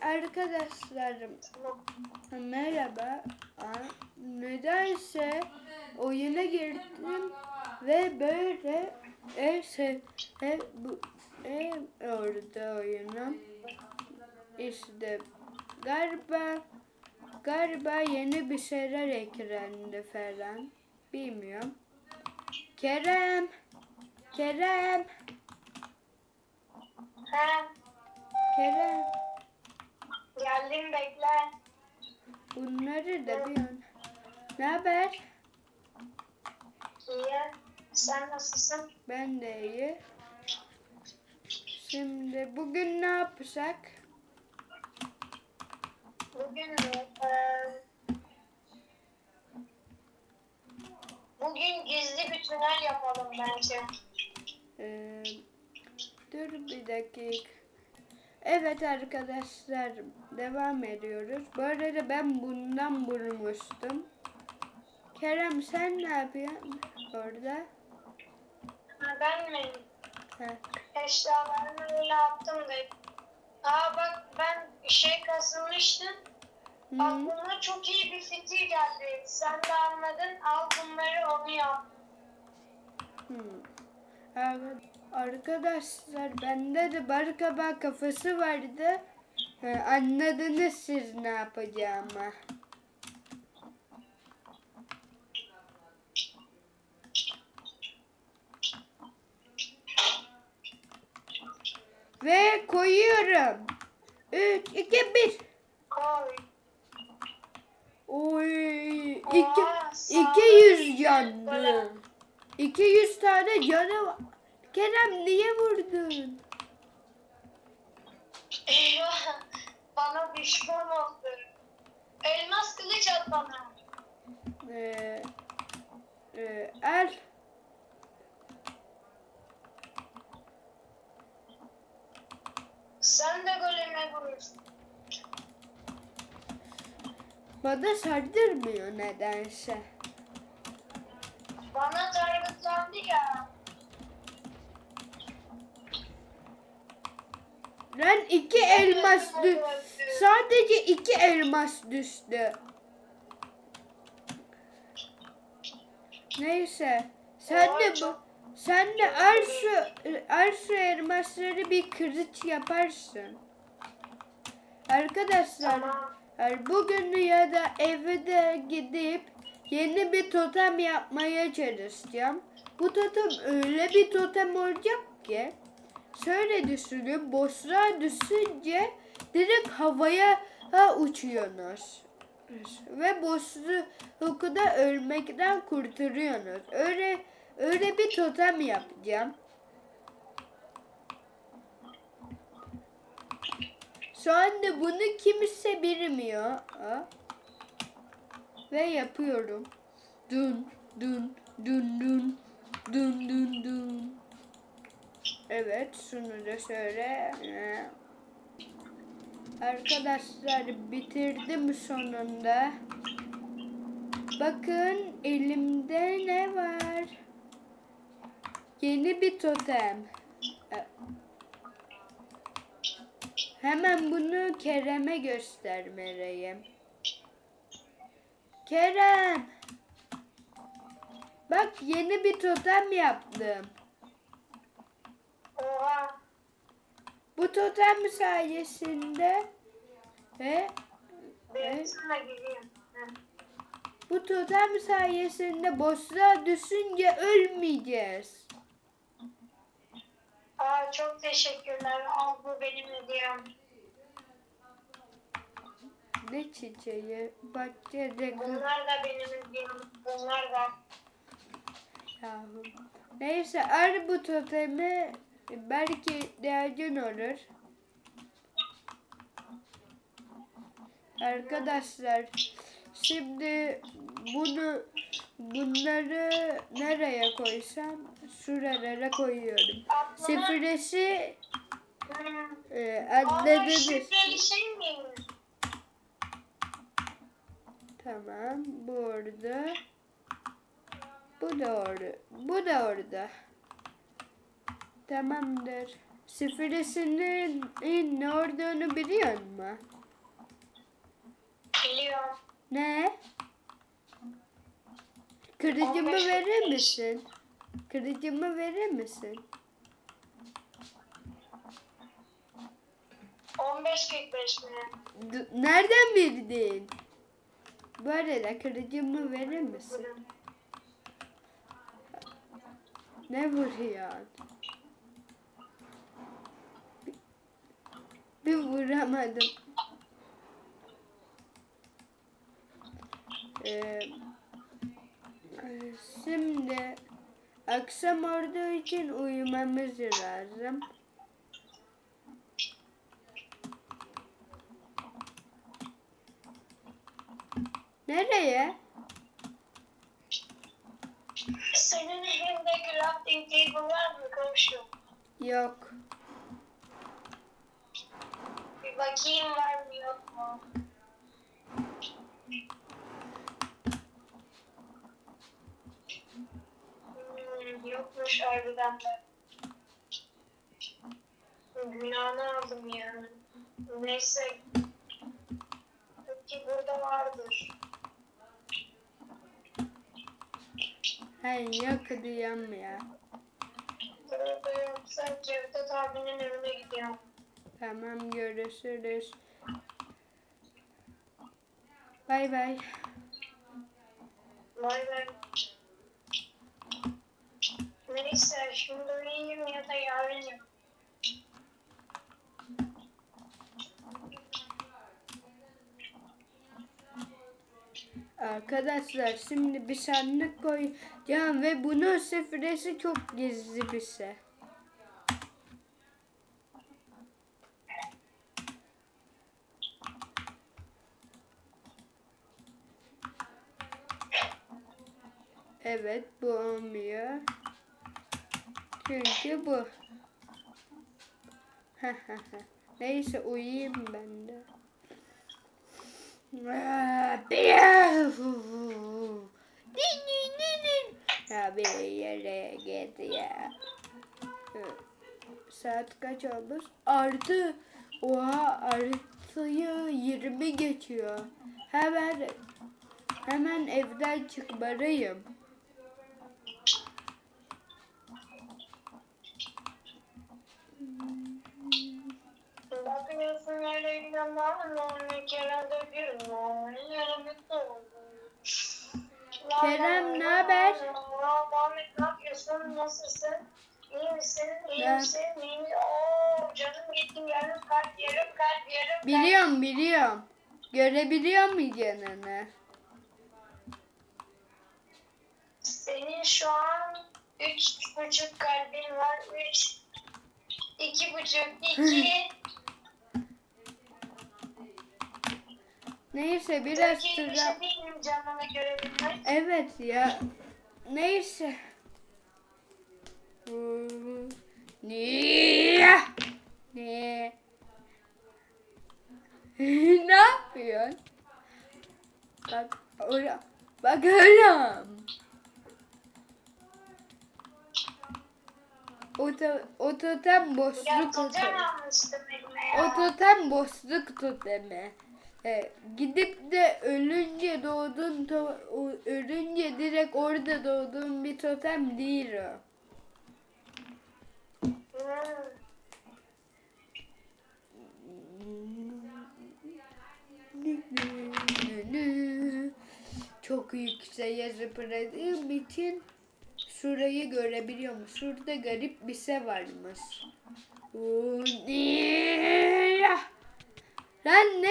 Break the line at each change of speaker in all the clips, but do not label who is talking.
arkadaşlarım merhaba. Nedense oyuna girdim ve böyle e, se, e, bu, e, orada oyunum. İşte galiba galiba yeni bir şeyler eklendi falan. Bilmiyorum. Kerem. Kerem.
He,
Kerem.
Geldim bekle.
Bunları da bir an. Ne haber?
İyi. Sen nasılsın?
Ben de iyi. Şimdi bugün ne yapacak?
Bugün mü? Ee, bugün gizli bir tünel yapalım bence.
Ee, dur bir dakika. Evet arkadaşlar devam ediyoruz. Bu arada ben bundan bulmuştum. Kerem sen ne yapıyorsun orada?
Ben mi?
Ha.
Eşyalarımı öyle attım da. Aa bak ben şey kazınmıştım.
Hı.
Aklıma çok iyi bir fikir geldi. Sen de anladın. Al bunları onu yap.
Hmm. Ar- Arkadaşlar bende de barkaba kafası vardı. Ha, anladınız siz ne yapacağımı. Ve koyuyorum. 3, 2, 1.
Koy.
Oy, iki,
Oha, sağ
200
ol.
yandı. 200 tane canı var. Kerem niye vurdun?
Eyvah. Bana düşman oldu. Elmas kılıç at bana.
Ee, e, el
Sen de goleme vurursun.
bana sardırmıyor nedense.
Bana targıtlandı ya.
Lan iki elmas dü sadece iki elmas düştü. Neyse. Sen de bu sen de al şu elmasları bir kırıç yaparsın. Arkadaşlar
Tamam.
Bugün ya da evde gidip yeni bir totem yapmaya çalışacağım. Bu totem öyle bir totem olacak ki şöyle düşünün boşluğa düşünce direkt havaya ha, uçuyorsunuz. Ve boşluğu da ölmekten kurtarıyorsunuz. Öyle öyle bir totem yapacağım. Şu anda bunu kimse bilmiyor. Ha? Ve yapıyorum. Dun dun dun dun dun dun dun. Evet şunu da şöyle. Ee, Arkadaşlar bitirdim sonunda. Bakın elimde ne var? Yeni bir totem. Ee, Hemen bunu Kerem'e göstermeliyim. Kerem! Bak yeni bir totem yaptım.
Oha.
Bu totem sayesinde ve, bu totem sayesinde boşluğa düşünce ölmeyeceğiz.
Aa, çok teşekkürler. Al bu benim hediyem.
Ne çiçeği? Bahçede.
Bunlar da benim hediyem. Bunlar da.
Yahu. Neyse al bu totemi belki ihtiyacın olur. Arkadaşlar şimdi bunu bunları nereye koysam şuralara koyuyorum.
Hmm.
e, anladınız.
şifreli şey?
Tamam bu orada. Bu da orada. Bu da orada. Tamamdır. Sıfırısının ne olduğunu biliyor musun?
Biliyorum.
Ne? Kırıcımı
15
verir misin? Kırıcımı verir misin?
15.45 mi?
D- Nereden bildin? Bu arada kırıcımı verir misin? Ne vuruyorsun? Bir- Bir vuramadım. Ee, şimdi akşam olduğu için uyumamız lazım. Nereye?
Senin elinde crafting table var mı komşum?
Yok.
Bir bakayım var mı yok mu? Hmm, yokmuş harbiden de. Günahını aldım yani. Neyse. Peki burada vardır.
Hey yok diyorum ya.
Yoksa Cevdet abinin evine gidiyorum.
Tamam görüşürüz. Bay bay.
Vay be. Neyse şimdi uyuyayım ya da yarın
Arkadaşlar şimdi bir sandık koyacağım ve bunun şifresi çok gizli bir şey. Evet bu olmuyor. Çünkü bu. Neyse uyuyayım ben de. Ya bir yere git ya. Saat kaç olmuş? Artı. Oha artıyı 20 geçiyor. Hemen hemen evden çıkmalıyım.
Kerem,
ne haber?
Muhammed ne yapıyorsun? Nasılsın? İyi misin? İyi
Ben-
misin? İyi misin? Oo, canım gittim yarım kalp, yarım kalp, yarım kalp.
Biliyorum biliyorum. Görebiliyor mu canını?
Senin şu an üç buçuk kalbin var. Üç, iki buçuk, iki.
Neyse biraz
Çok iyi bir
sıra.
şey değil mi canını görebilmek?
Evet ya. Neyse. Niye? Ne? ne yapıyorsun? Bak oraya. Bak oğlum. O, to, o totem
Ya
boşluk
totem
totem.
almıştım elime
O
ya.
totem boşluk totemi. E, gidip de ölünce o- ölünce direkt orada doğduğun bir totem değil o. Çok yükseğe zıpladığım için şurayı görebiliyorum. Şurada garip bir şey varmış. Lan ne?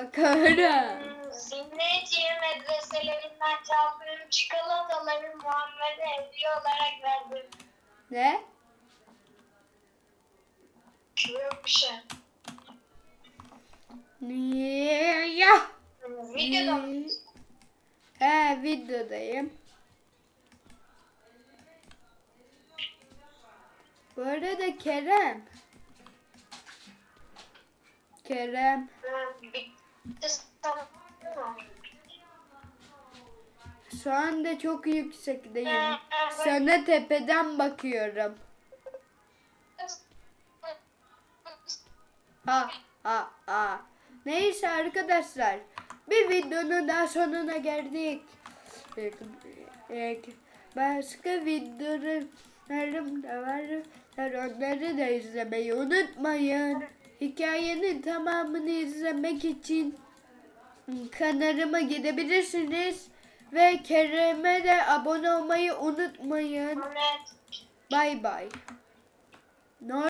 Bakarım.
Zinnetiye medreselerinden çaldığım çikolataları Muhammed'e hediye olarak verdim.
Ne?
Yok bir şey.
Niye? Ya.
Videoda mı?
He videodayım. Bu arada Kerem. Kerem.
Bitti sanırım.
Şu anda çok yüksekteyim. Sana tepeden bakıyorum. Ha ha ha. Neyse arkadaşlar. Bir videonun daha sonuna geldik. Başka videolarım da var. Onları da izlemeyi unutmayın. Hikayenin tamamını izlemek için kanalıma gidebilirsiniz. Ve Kerem'e de abone olmayı unutmayın. Bay bay.